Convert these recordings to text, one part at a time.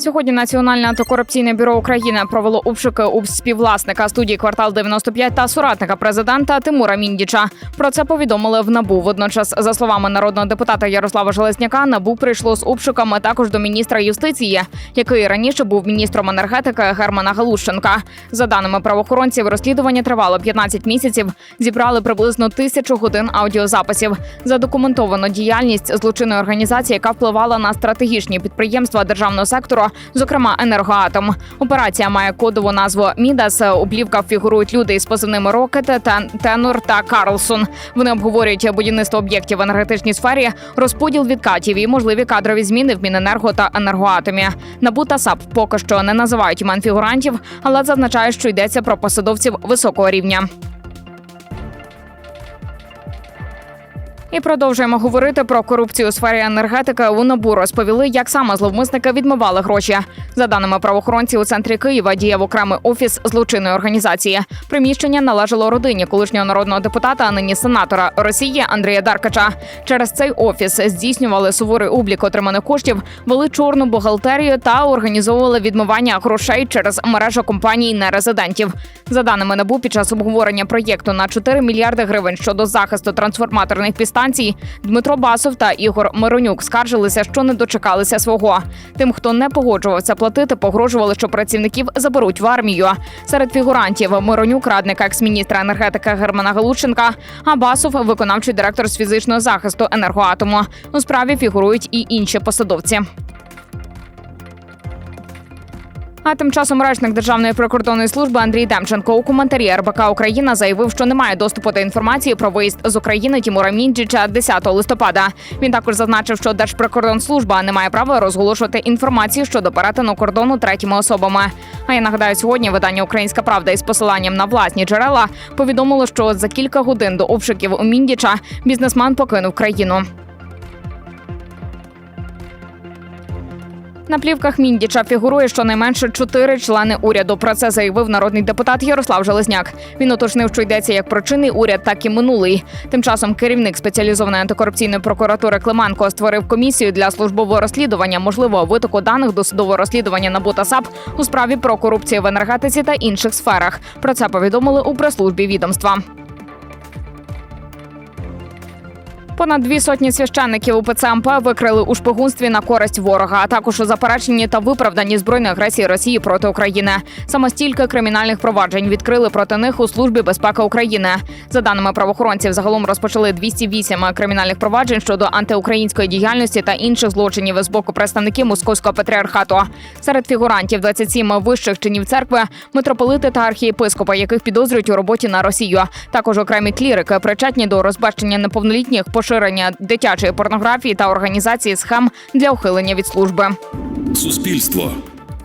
Сьогодні Національне антикорупційне бюро України провело обшуки у співвласника студії квартал 95 та соратника президента Тимура Міндіча. Про це повідомили в НАБУ. Водночас, за словами народного депутата Ярослава Железняка, НАБУ прийшло з обшуками також до міністра юстиції, який раніше був міністром енергетики Германа Галущенка. За даними правоохоронців, розслідування тривало 15 місяців. Зібрали приблизно тисячу годин аудіозаписів. Задокументовано діяльність злочинної організації, яка впливала на стратегічні підприємства державного сектору, зокрема енергоатом. Операція має кодову назву Мідас. У плівках фігурують люди із позивними Рокет, Тен- Тенор та Карлсон. Вони обговорюють будівництво об'єктів в енергетичній сфері, розподіл відкатів і можливі кадрові зміни в Міненерго та енергоатомі. НАБУ та САП поки що не називають імен фігурантів, але зазначають, що йдеться про посадовців високого рівня. І продовжуємо говорити про корупцію у сфері енергетики. У НАБУ розповіли, як саме зловмисники відмивали гроші. За даними правоохоронців, у центрі Києва діяв окремий офіс злочинної організації. Приміщення належало родині колишнього народного депутата, а нині сенатора Росії Андрія Даркача. Через цей офіс здійснювали суворий облік отриманих коштів, вели чорну бухгалтерію та організовували відмивання грошей через мережу компаній нерезидентів. За даними НАБУ, під час обговорення проєкту на 4 мільярди гривень щодо захисту трансформаторних підстанцій, Дмитро Басов та Ігор Миронюк скаржилися, що не дочекалися свого. Тим, хто не погоджувався платити, погрожували, що працівників заберуть в армію. Серед фігурантів Миронюк, радник екс-міністра енергетики Германа Галученка, а Басов виконавчий директор з фізичного захисту енергоатому. У справі фігурують і інші посадовці. А тим часом речник Державної прикордонної служби Андрій Демченко у коментарі РБК Україна заявив, що немає доступу до інформації про виїзд з України Тімура Міндіча 10 листопада. Він також зазначив, що Держприкордонслужба не має права розголошувати інформацію щодо перетину кордону третіми особами. А я нагадаю, сьогодні видання Українська Правда із посиланням на власні джерела повідомило, що за кілька годин до обшуків у Міндіча бізнесмен покинув країну. На плівках Міндіча фігурує щонайменше чотири члени уряду. Про це заявив народний депутат Ярослав Железняк. Він уточнив, що йдеться як про чинний уряд, так і минулий. Тим часом керівник спеціалізованої антикорупційної прокуратури Клименко створив комісію для службового розслідування можливого витоку даних до судового розслідування НАБУ та САП у справі про корупцію в енергетиці та інших сферах. Про це повідомили у прес-службі відомства. Понад дві сотні священників УПЦ МП викрили у шпигунстві на користь ворога, а також у запереченні та виправданні збройної агресії Росії проти України. Саме стільки кримінальних проваджень відкрили проти них у службі безпеки України. За даними правоохоронців, загалом розпочали 208 кримінальних проваджень щодо антиукраїнської діяльності та інших злочинів з боку представників московського патріархату. Серед фігурантів 27 вищих чинів церкви, митрополити та архієпископа, яких підозрюють у роботі на Росію. Також окремі клірики причетні до розбещення неповнолітніх, поширення дитячої порнографії та організації схем для ухилення від служби. Суспільство.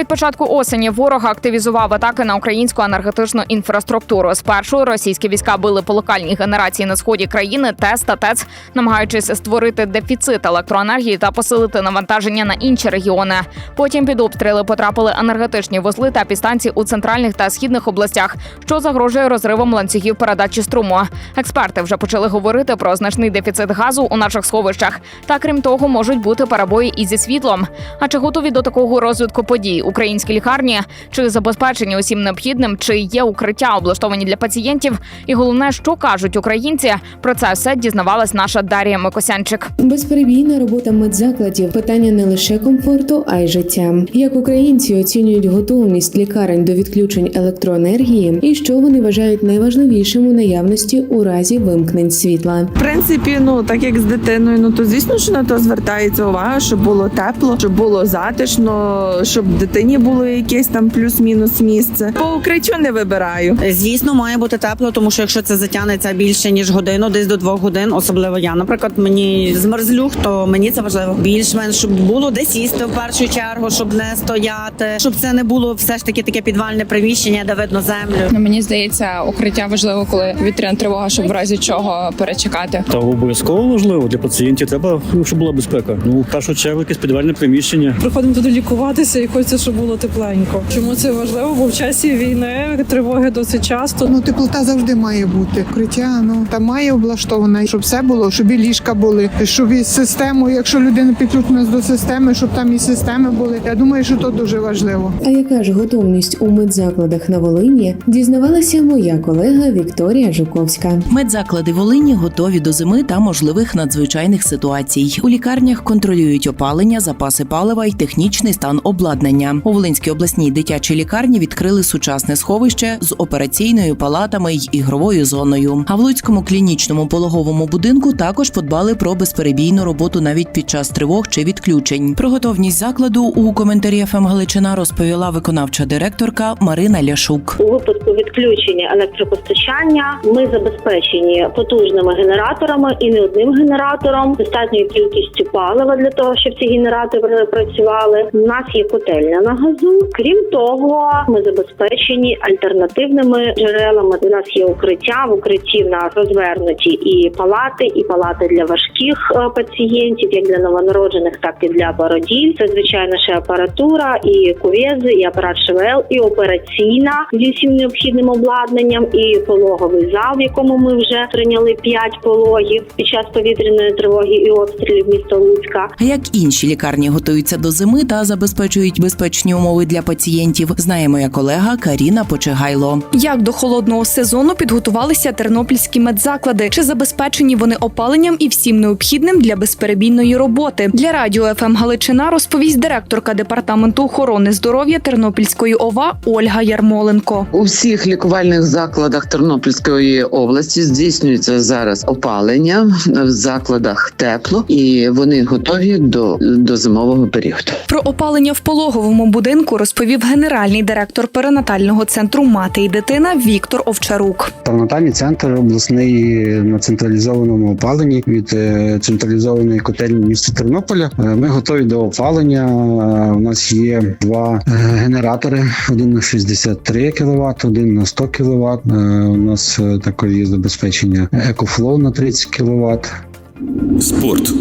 Від початку осені ворог активізував атаки на українську енергетичну інфраструктуру. Спершу російські війська били по локальній генерації на сході країни ТЕС та ТЕЦ, намагаючись створити дефіцит електроенергії та посилити навантаження на інші регіони. Потім під обстріли потрапили енергетичні вузли та підстанції у центральних та східних областях, що загрожує розривом ланцюгів передачі струму. Експерти вже почали говорити про значний дефіцит газу у наших сховищах. Та крім того, можуть бути перебої і зі світлом. А чи готові до такого розвитку подій українські лікарні? Чи забезпечені усім необхідним? Чи є укриття облаштовані для пацієнтів? І головне, що кажуть українці, про це все дізнавалась наша Дар'я Микосянчик. Безперебійна робота медзакладів питання не лише комфорту, а й життя. Як українці оцінюють готовність лікарень до відключень електроенергії, і що вони вважають найважливішим у наявності у разі вимкнень світла. В принципі, ну так як з дитиною, ну то звісно, що на то звертається увага, щоб було тепло, щоб було затишно, щоб дитині було якесь там плюс-мінус місце. По укриттю не вибираю. Звісно, має бути тепло, тому що якщо це затягнеться більше ніж годину, десь до двох годин, особливо я, наприклад, мені змерзлюх, то мені це важливо. Більш-менш щоб було де сісти в першу чергу, щоб не стояти, щоб це не було все ж таки таке підвальне приміщення, де видно землю. Ну, мені здається, укриття важливо, коли вітряна тривога, щоб в разі чого перечекати. Та обов'язково важливо для пацієнтів. Треба, ну, щоб була безпека. Ну, в першу чергу, якесь підвальне приміщення. приходимо туди лікуватися, і хочеться, щоб було тепленько. Чому це важливо? Бо в часі війни тривоги досить часто. Ну, теплота завжди має бути. Укриття ну там має облаштоване, щоб все було, щоб і ліжка були, щоб і систему, якщо людина підключена до системи, щоб там і системи були. Я думаю, що то дуже важливо. А яка ж готовність у медзакладах на Волині дізнавалася моя колега Вікторія Жуковська. Медзаклади Волині готові до зими та можливих надзвичайних ситуацій. У лікарнях контролюють опалення, запаси палива і технічний стан обладнання. У Волинській обласній дитячій лікарні відкрили сучасне сховище з операційною палатами й ігровою зоною. А в Луцькому клінічному пологовому будинку також подбали про безперебійну роботу навіть під час тривог чи відключень. Про готовність закладу у коментарі ФМ Галичина розповіла виконавча директорка Марина Ляшук. У випадку відключення електропостачання ми забезпечені потужними генераторами і не одним генератором, достатньою кількістю палива для того, щоб ці генератори працювали. У нас є котельня на газу. Крім того, ми забезпечені альтернативними джерелами. У нас є укриття. В укритті в нас розвернуті і палати, і палати для важких е, пацієнтів, як для новонароджених, так і для породіль. Це звичайно ще апаратура, і кувези, і апарат ШВЛ, і операційна зі всім необхідним обладнанням, і пологовий зал, в якому ми вже прийняли п'ять пологів під час повітряної тривоги і обстрілів міста Луцька. Як інші лікарні готуються до зими та забезпечують безпечні умови для пацієнтів, знає моя колега Каріна Почегайло. Як до холодного сезону підготувалися тернопільські медзаклади? Чи забезпечені вони опаленням і всім необхідним для безперебійної роботи? Для радіо ФМ Галичина розповість директорка департаменту охорони здоров'я Тернопільської ОВА Ольга Ярмоленко. У всіх лікувальних закладах Тернопільської області здійснюється зараз опалення в закладах тепло, і вони готові до, до зимового періоду. Про опалення в пологовому будинку розповів генеральний директор перинатального центру Мати і дитина Віктор Овчарук. Перинатальний центр обласний на централізованому опаленні від е, централізованої котельні міста Тернополя. Е, Ми готові до опалення. Е, У нас є два генератори: один на 63 кВт, один на 100 кВт. У нас також є забезпечення EcoFlow на 30 кВт. Спорт.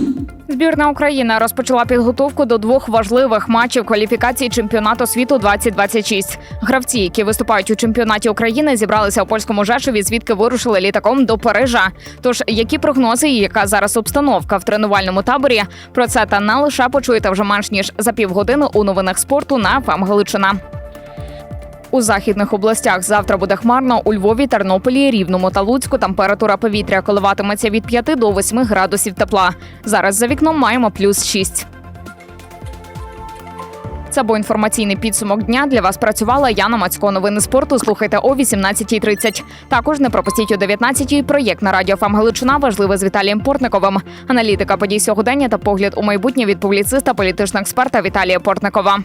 Збірна України розпочала підготовку до двох важливих матчів кваліфікації чемпіонату світу 2026. Гравці, які виступають у чемпіонаті України, зібралися у польському Жешові, звідки вирушили літаком до Парижа. Тож які прогнози і яка зараз обстановка в тренувальному таборі? Про це та не лише почуєте вже менш ніж за півгодини у новинах спорту на ФМ Галичина. У західних областях завтра буде хмарно. У Львові, Тернополі, Рівному та Луцьку температура повітря коливатиметься від 5 до 8 градусів тепла. Зараз за вікном маємо плюс 6. Це був інформаційний підсумок дня. Для вас працювала Яна Мацько. Новини спорту слухайте о 18.30. Також не пропустіть о 19.00 проєкт на радіо ФАМ Галичина. Важливе з Віталієм Портниковим. Аналітика подій сьогодення та погляд у майбутнє від публіциста, політичного експерта Віталія Портникова.